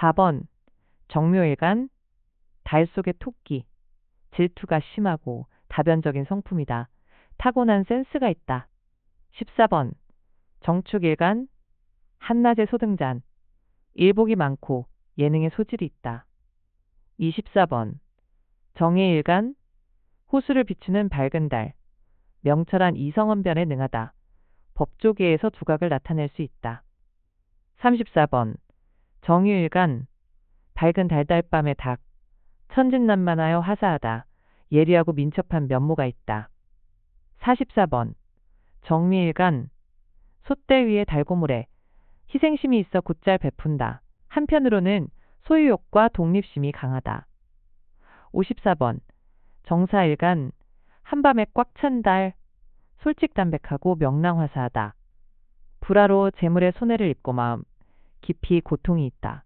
4번 정묘일간 달 속의 토끼 질투가 심하고 다변적인 성품이다. 타고난 센스가 있다. 14번 정축일간 한낮의 소등잔 일복이 많고 예능에 소질이 있다. 24번 정의일간 호수를 비추는 밝은 달 명철한 이성언변에 능하다. 법조계에서 두각을 나타낼 수 있다. 34번 정유일간 밝은 달달 밤의 닭 천진난만하여 화사하다. 예리하고 민첩한 면모가 있다. 44번 정미일간 솥대 위에 달고물에 희생심이 있어 곧잘 베푼다. 한편으로는 소유욕과 독립심이 강하다. 54번 정사일간 한밤에 꽉 찬 달 솔직담백하고 명랑화사하다. 불화로 재물에 손해를 입고 마음 깊이 고통이 있다.